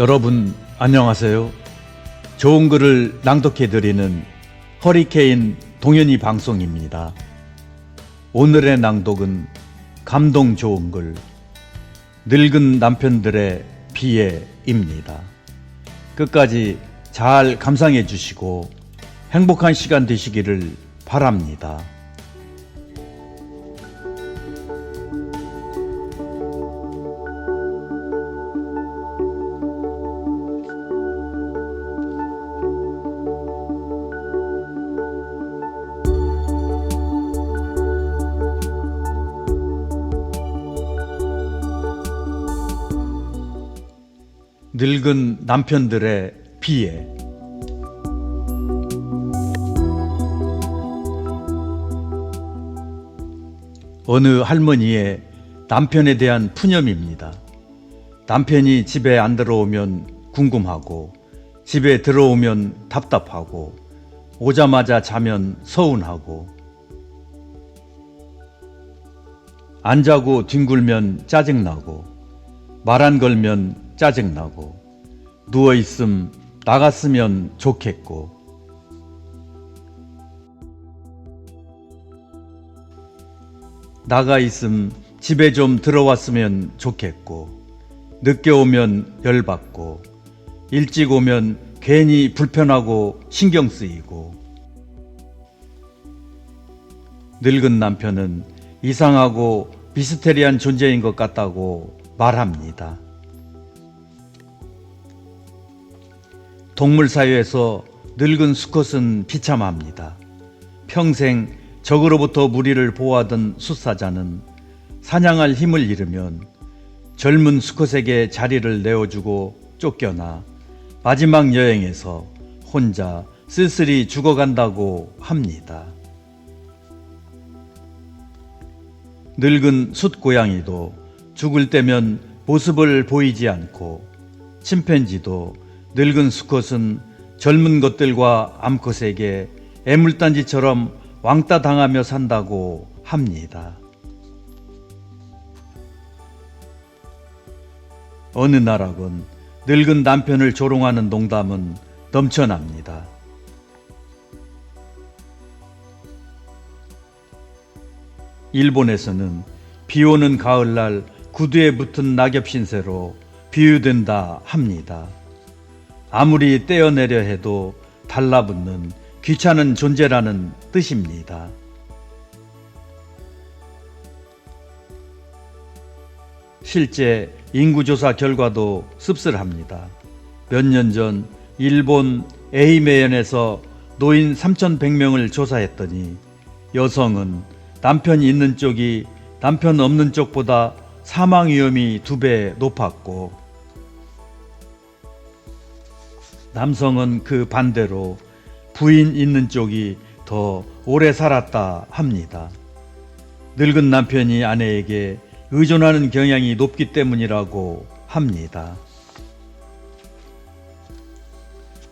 여러분 안녕하세요. 좋은 글을 낭독해 드리는 허리케인 동현이 방송입니다. 오늘의 낭독은 감동 좋은 글 늙은 남편들의 비애입니다. 끝까지 잘 감상해 주시고 행복한 시간 되시기를 바랍니다. 늙은 남편들의 비애 어느 할머니의 남편에 대한 푸념입니다. 남편이 집에 안 들어오면 궁금하고 집에 들어오면 답답하고 오자마자 자면 서운하고 안 자고 뒹굴면 짜증나고 말 안 걸면 짜증나고 누워 있음 나갔으면 좋겠고. 나가 있음 집에 좀 들어왔으면 좋겠고. 늦게 오면 열받고. 일찍 오면 괜히 불편하고 신경 쓰이고. 늙은 남편은 이상하고 미스테리한 존재인 것 같다고 말합니다. 동물 사회에서 늙은 수컷은 비참합니다. 평생 적으로부터 무리를 보호하던 숫사자는 사냥할 힘을 잃으면 젊은 수컷에게 자리를 내어주고 쫓겨나 마지막 여행에서 혼자 쓸쓸히 죽어간다고 합니다. 늙은 숫고양이도 죽을 때면 모습을 보이지 않고 침팬지도 늙은 수컷은 젊은 것들과 암컷에게 애물단지처럼 왕따 당하며 산다고 합니다. 어느 나라건 늙은 남편을 조롱하는 농담은 넘쳐납니다. 일본에서는 비 오는 가을날 구두에 붙은 낙엽 신세로 비유된다 합니다. 아무리 떼어내려 해도 달라붙는 귀찮은 존재라는 뜻입니다. 실제 인구조사 결과도 씁쓸합니다. 몇 년 전 일본 에이메현에서 노인 3,100명을 조사했더니 여성은 남편 있는 쪽이 남편 없는 쪽보다 사망 위험이 두 배 높았고 남성은 그 반대로 부인 있는 쪽이 더 오래 살았다 합니다. 늙은 남편이 아내에게 의존하는 경향이 높기 때문이라고 합니다.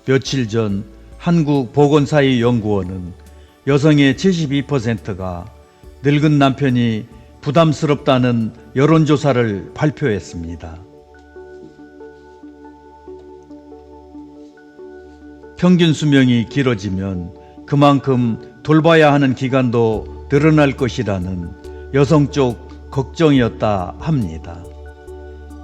며칠 전 한국보건사회연구원은 여성의 72%가 늙은 남편이 부담스럽다는 여론조사를 발표했습니다. 평균 수명이 길어지면 그만큼 돌봐야 하는 기간도 늘어날 것이라는 여성 쪽 걱정이었다 합니다.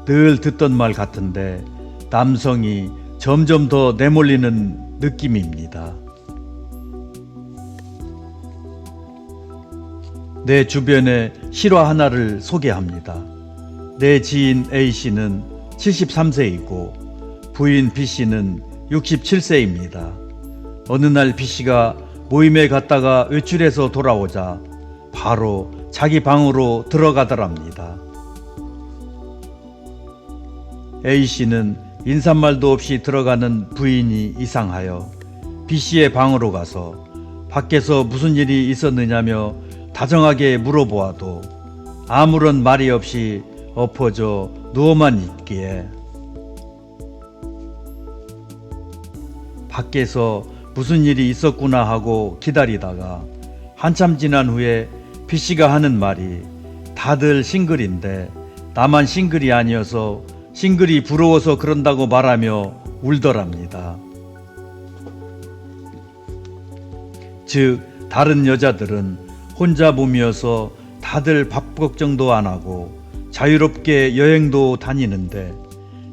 늘 듣던 말 같은데 남성이 점점 더 내몰리는 느낌입니다. 내 주변의 실화 하나를 소개합니다. 내 지인 A씨는 73세이고 부인 B씨는 67세입니다. 어느 날 B씨가 모임에 갔다가 외출해서 돌아오자 바로 자기 방으로 들어가더랍니다. A씨는 인사말도 없이 들어가는 부인이 이상하여 B씨의 방으로 가서 밖에서 무슨 일이 있었느냐며 다정하게 물어보아도 아무런 말이 없이 엎어져 누워만 있기에 밖에서 무슨 일이 있었구나 하고 기다리다가 한참 지난 후에 B씨가 하는 말이 다들 싱글인데 나만 싱글이 아니어서 싱글이 부러워서 그런다고 말하며 울더랍니다. 즉 다른 여자들은 혼자 몸이어서 다들 밥 걱정도 안 하고 자유롭게 여행도 다니는데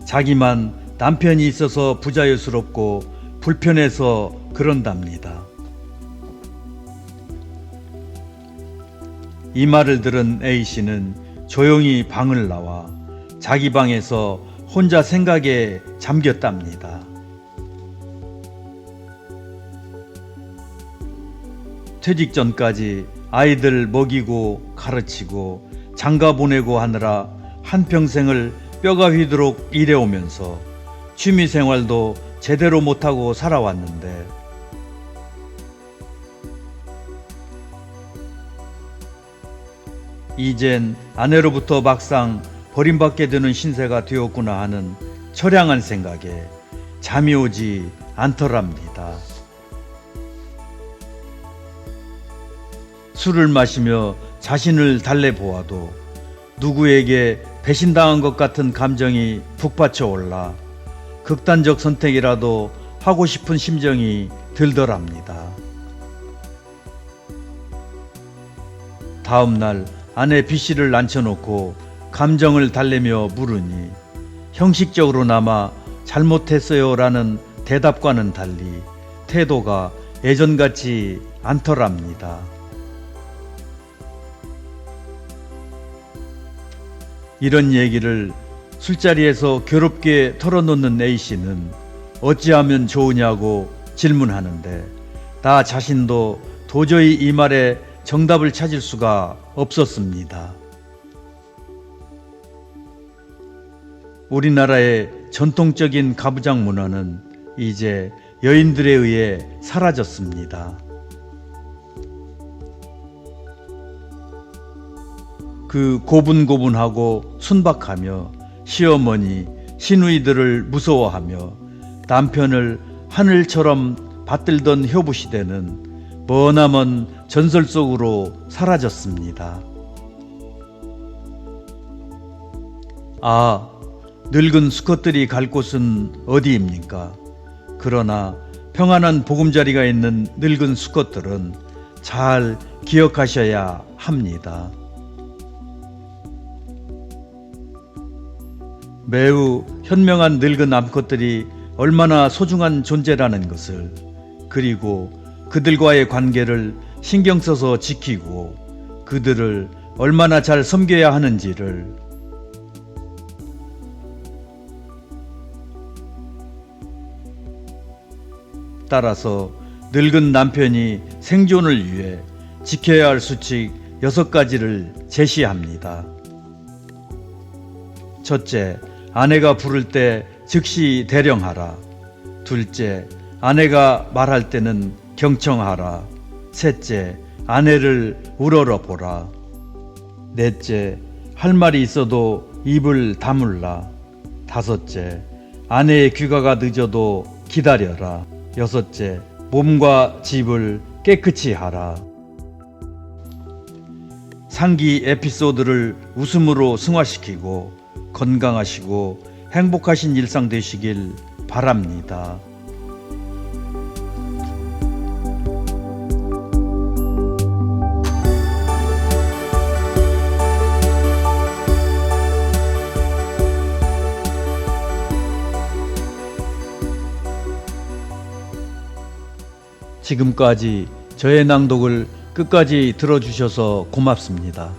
자기만 남편이 있어서 부자유스럽고 불편해서 그런답니다. 이 말을 들은 A 씨는 조용히 방을 나와 자기 방에서 혼자 생각에 잠겼답니다. 퇴직 전까지 아이들 먹이고 가르치고 장가 보내고 하느라 한평생을 뼈가 휘도록 일해오면서 취미 생활도 제대로 못하고 살아왔는데 이젠 아내로부터 막상 버림받게 되는 신세가 되었구나 하는 처량한 생각에 잠이 오지 않더랍니다. 술을 마시며 자신을 달래보아도 누구에게 배신당한 것 같은 감정이 북받쳐 올라 극단적 선택이라도 하고 싶은 심정이 들더랍니다. 다음 날 아내 B 씨를 앉혀놓고 감정을 달래며 물으니 형식적으로나마 잘못했어요라는 대답과는 달리 태도가 예전 같지 않더랍니다. 이런 얘기를 술자리에서 괴롭게 털어놓는 A 씨는 어찌하면 좋으냐고 질문하는데 나 자신도 도저히 이 말에 정답을 찾을 수가 없었습니다. 우리나라의 전통적인 가부장 문화는 이제 여인들에 의해 사라졌습니다. 그 고분고분하고 순박하며 시어머니, 시누이들을 무서워하며 남편을 하늘처럼 받들던 효부 시대는 머나먼 전설 속으로 사라졌습니다. 아, 늙은 수컷들이 갈 곳은 어디입니까? 그러나 평안한 보금자리가 있는 늙은 수컷들은 잘 기억하셔야 합니다. 매우 현명한 늙은 암컷들이 얼마나 소중한 존재라는 것을 그리고 그들과의 관계를 신경 써서 지키고 그들을 얼마나 잘 섬겨야 하는지를 따라서 늙은 남편이 생존을 위해 지켜야 할 수칙 여섯 가지를 제시합니다. 첫째, 아내가 부를 때 즉시 대령하라. 둘째, 아내가 말할 때는 경청하라. 셋째, 아내를 우러러 보라. 넷째, 할 말이 있어도 입을 다물라. 다섯째, 아내의 귀가가 늦어도 기다려라. 여섯째, 몸과 집을 깨끗이 하라. 상기 에피소드를 웃음으로 승화시키고 건강하시고 행복하신 일상 되시길 바랍니다. 지금까지 저의 낭독을 끝까지 들어주셔서 고맙습니다.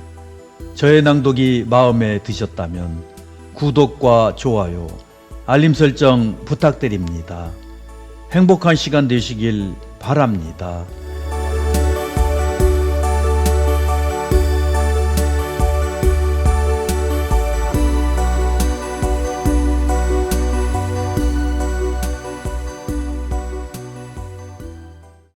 저의 낭독이 마음에 드셨다면 구독과 좋아요, 알림 설정 부탁드립니다. 행복한 시간 되시길 바랍니다.